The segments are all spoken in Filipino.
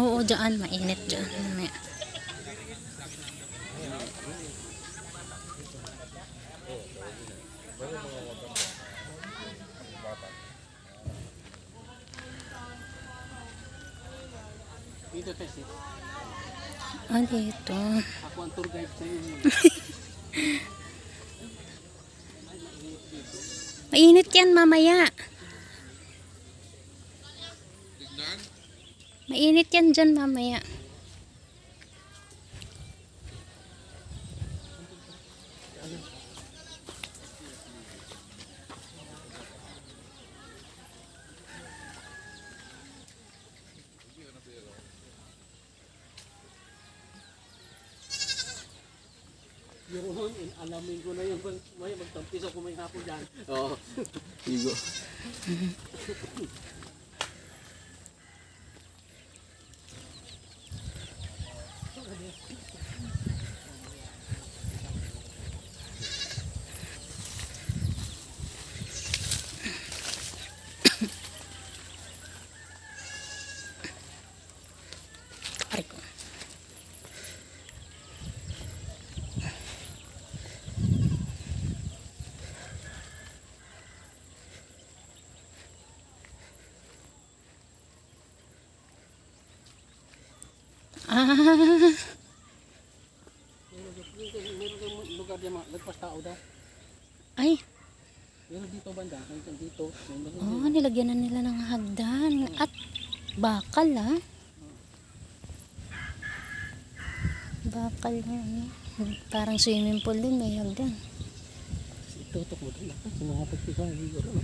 Oo, dyan. Mainit dyan. Mamaya. Dito, Tess. eh. Ah, dito. Ako ang tour guide sa inyo. Mainit yan mamaya. Mainit yan dyan mamaya. Yun, in- alamin ko na yung may magtampiso kung may hapon dyan. Oo. Igo. Aray ko. Ah, Meron kayong lugar dyan, mga lagpas tao daw. ay, dito banda, dito. Oh, nilagyan na nila ng hagdan. At bakal ah. Bakal na ano. Parang swimming pool din may hagdan. Itutok mo doon. Sa pagpisa, hindi ko ano.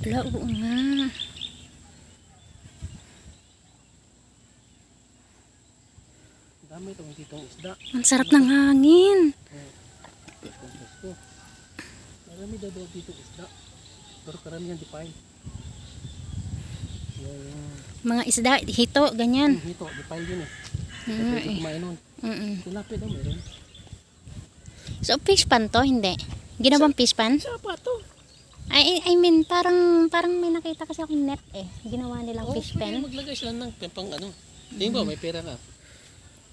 Wala, oo nga. Dami itong ditong isda. Ang sarap ng hangin. Marami daw daw dito isda. Pero karamihan di pain. Mga isda, hito, ganyan. yung hito, di pain din eh. Mm, eh. kumain nun. Mm-mm. Tilapia daw meron. So, fish pan to? Hindi. Ginawang fish pan? Sa pa to. I, I mean, parang parang may nakita kasi akong net eh. Ginawa nilang Oo, fish pen. maglagay sila ng pang ano. Tingin ba, may pera ka.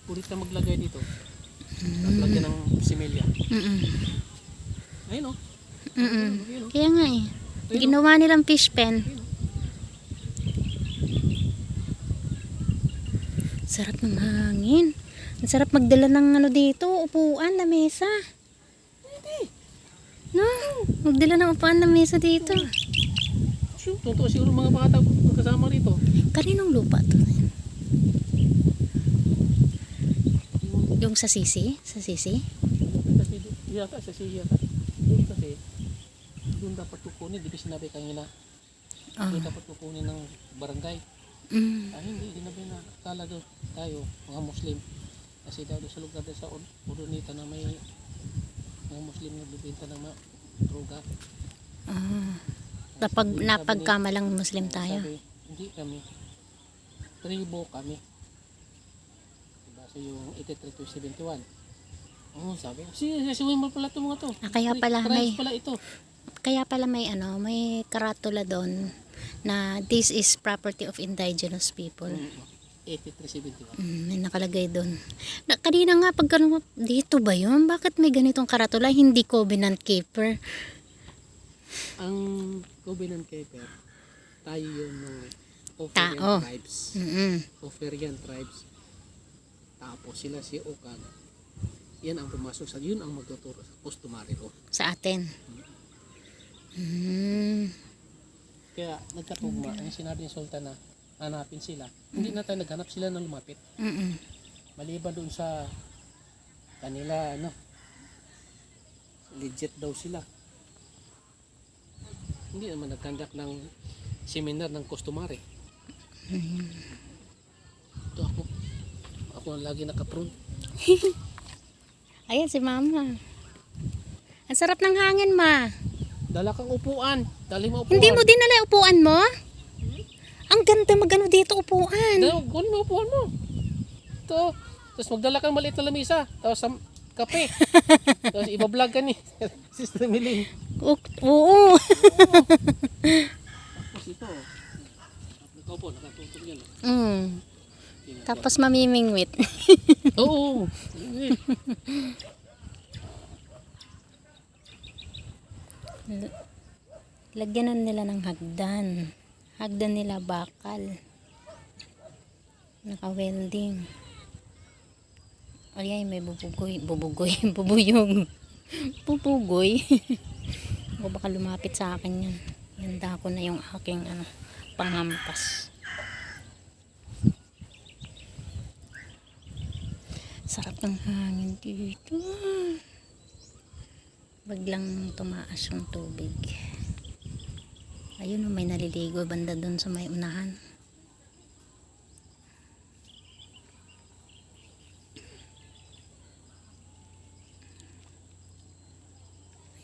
Pulit na maglagay dito. Lagyan ng similya. Mm-mm. Ayun o. Mm-mm. Ayun o. Kaya nga eh. Ayun, Ginawa nilang fish pen. Sarap ng hangin. Ang sarap magdala ng ano dito, upuan na mesa. No, magdala ng upuan na mesa dito. Sure, totoo siguro mga bata kasama rito. Kaninong lupa to? Yung sa sisi? Sa sisi? Kasi di- yata sa siya yata. Doon kasi, doon dapat kukunin. Di ba sinabi kanina? Oh. Doon dapat kukunin ng barangay. Mm. Ah, hindi. Sinabi na kala daw tayo, mga Muslim. Kasi daw sa lugar sa Ur- Urunita na may mga Muslim na bibenta ng mga droga. Ah. Napag, napagkamalang Muslim tayo. Sabi, hindi kami. Tribo kami. So yung 83 to 71. Oo, sabi. Si, si mo pala ito mga to. Ah, kaya pala may- pala ito. Kaya pala may ano, may karatula doon na this is property of indigenous people. Mm, 83 71. Mm, may nakalagay doon. Na, kanina nga pag ganun, dito ba yun? Bakit may ganitong karatula? Hindi covenant keeper. Ang Covenant Keeper, tayo yung mga Oferian Tao. tribes. Mm-mm. Oferian tribes. Tapos sila si Okan. Yan ang pumasok sa yun ang magtuturo sa customary law. Sa atin. Mm. Kaya nagkatugma, ang sinabi ni Sultan na hanapin sila. Hindi na tayo naghanap sila na lumapit. Mm-mm. Maliban doon sa kanila, ano, legit daw sila. Hindi naman nagkandak ng seminar ng customary. Ito ako. Ako lagi nakaprone. Ayan si mama. Ang sarap ng hangin ma. Dala kang upuan. Dali mo upuan. Hindi mo dinala yung upuan mo? Ang ganda magano dito upuan. Dala, kunin mo upuan mo. Ito. Tapos magdala kang maliit na lamisa. Tapos sam kape. Tapos ibablog ka ni Sister Milin. O- Oo. Tapos ito. Nakaupo, nakatutog yan. mm. Tapos mamimingwit. Oo. Lagyanan nila ng hagdan. Hagdan nila bakal. Naka-welding. Ay, may bubugoy. Bubugoy. Bubuyog. Bubugoy. o baka lumapit sa akin yan. Ganda ko na yung aking ano, panghampas. Sarap ng hangin dito. Biglang tumaas yung tubig. Ayun o, may naliligo banda dun sa may unahan.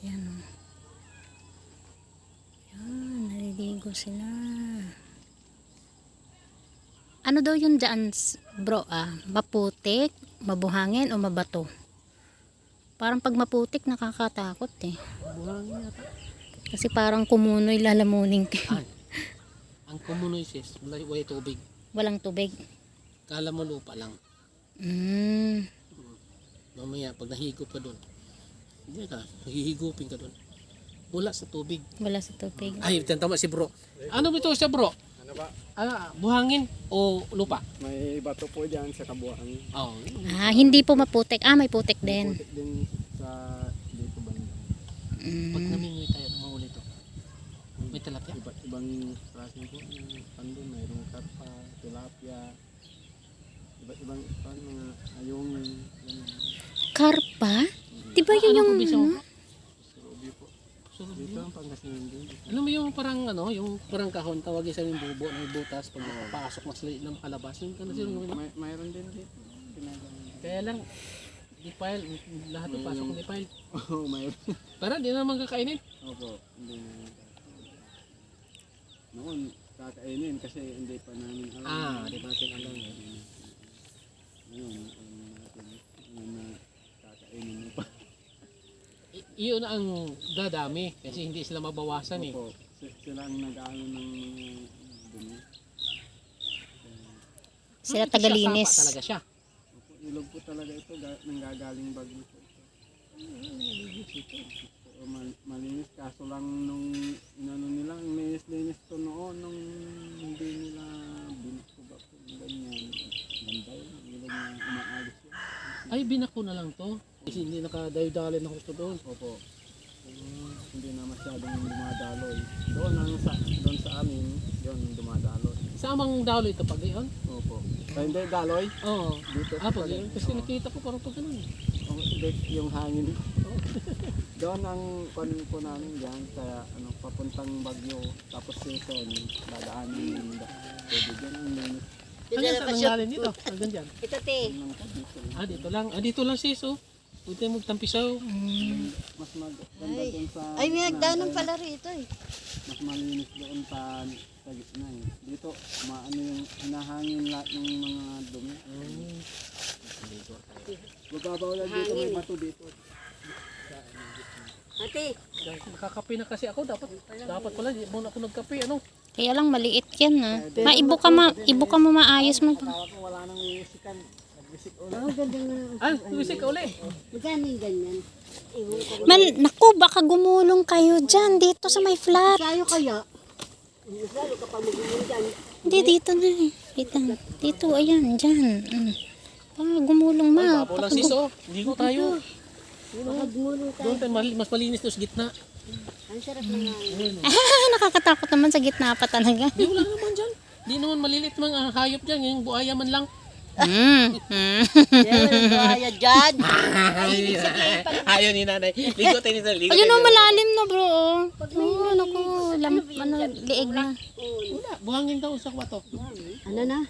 Ayan o. Ayan, naliligo sila. Ano daw yun dyan, bro? Ah, maputik, mabuhangin o mabato? Parang pag maputik, nakakatakot eh. Buhangin yata. Kasi parang kumunoy lalamunin ka. An. Ang kumunoy sis, wala wala tubig. Walang tubig. Kala mo lupa lang. Mm. Mamaya, pag nahigop ka doon, hindi ka, hihigupin ka doon. Wala sa tubig. Wala sa tubig. Ay, tama si bro. Ano ba ito siya bro? Ano ba? Ah, buhangin o lupa? May bato po dyan sa kabuuan. Oo. Ah, hindi po maputik. Ah, may putik din. Putik din sa dito banda. Pag Mm. namingwit tayo, mahuli to. May talapya. Iba't ibang klase po. Yung pandun, mayroong karpa, tilapia. Iba't ibang pan, mga ganun. Karpa? Di ba yun Ano yung... po bisa mo? Surubi po. Dito ang Pangasinan din. Alam mo yung parang ano, yung parang kahon tawagin sa yung bubo ng butas pag nakapasok mas liit na makalabas yung ano sino yung May, mayroon din dito. Kaya lang di file lahat ng pasok di file. Oo, mayroon. Pero di naman kakainin. Opo, hindi na. Noon, kakainin kasi hindi pa namin alam. Ah, di ba natin alam. Ngayon, alam natin na na kakainin mo pa. I- iyon ang dadami kasi hindi sila mabawasan eh. Opo, si- sila ang nag-ano ng dumi. Sila tagalinis. sapa talaga siya. Opo, ilog po talaga ito, ga- nanggagaling bagyo po ito. Oo, mal- malinis kaso lang nung inano nila, ang linis-linis to noon nung hindi nila binako ba po ganyan. Ganda yun, ang ilog na umaalis yun. Ay binako na lang to. Kasi hindi nakadayo-dali na gusto doon. Opo. Um, hindi na masyadong dumadaloy. Doon ang sa doon sa amin, doon dumadaloy. Sa amang dalo ito pag iyon? Opo. Ay, hindi daloy Oo. dito. Ah, pag iyon. Kasi Oo. nakita ko parang pag ganun. Oh, hindi, yung hangin. Doon ang kunin po namin dyan, kaya ano, papuntang Bagyo, tapos season, dadaanin yung da- tubig yan, ang linis Hanggang saan ang galing dito? Hanggang dyan. Ito te. ng dito. Ah, dito lang. Ah, dito lang sis oh. Pwede mo tampisaw. Mm. Mas maganda doon sa... Ay, may hagdanan pala rito eh. Mas malinis doon sa, sa gitna eh. Dito, maano yung hinahangin lahat ng mga dumi. Mababaw lang dito, may bato dito. Ate, Nakakape na kasi ako. Dapat dapat pala. Di muna ako nagkape. Ano? Kaya lang maliit yan ah. Maibo ka, ma ibo ka mo maayos mo. Wala nang iisikan. Oh, ganda nga. Ah, tumisik ka uli. Magkano yung ganyan? Man, naku, baka gumulong kayo dyan. Dito sa may flat. Kaya kaya? Lalo dyan. Hindi, dito na eh. Dito, dito ayan, dyan. Mm. Baka gumulong ma. Lang Baka sis gu- oh. Ligo tayo. Baka gumulong tayo. Doon mas malinis to sa gitna. Ang sarap na nga. Ah, nakakatakot naman sa gitna pa talaga. Di wala naman dyan. Di naman malilit mga hayop dyan. Yung buhaya man lang. Mm. Mm. Yan, walang buhaya dyan. Ayaw ni nanay. Ligo tayo nito. Ligo Ayun oh, malalim na bro. oh. Oh, naku, lam, ano, liig na. Wala. Buhangin daw sa bato. Ano na?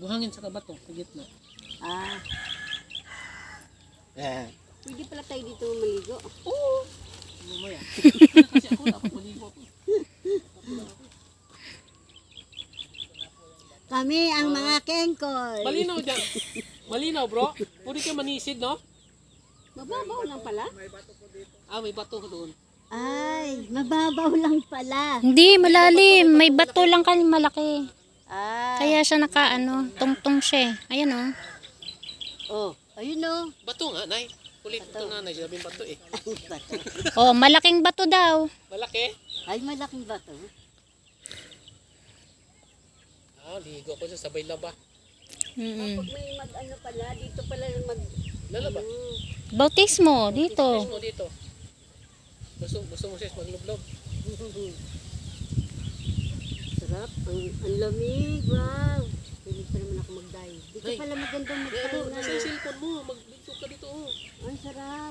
Buhangin sa kabato. Sa gitna. Ah, Eh. pwede pala tayo dito maligo. Mamaya. Kasi ako dapat maligo ako. Kami ang mga kengkoy. Malinaw dyan. Malinaw bro. Pwede ka manisid no? Mababaw lang pala? Ah, may bato doon. Ay, mababaw lang pala. Hindi, malalim. May bato lang kan malaki. Ah. Kaya siya naka ano, tungtong siya. eh. Ayan oh. Oh, ayun oh. Bato nga, Nay. Kulit ito nanay, sabi bato eh. bato. Oh, malaking bato daw. Malaki. Ay, malaking bato. Ah, ligo ko sa sabay laba. Mm Pag may mag ano pala, dito pala mag... Lalaba. Ano, Bautismo dito. Sis mo dito. Gusto, gusto mo sis maglublob. sarap. Ang, ang lamig. Wow. Pilig pa naman ako mag-dive. Dito Ay. pala magandang May ano, nasa yung cellphone mo, mag-video ka dito oh. Ang sarap.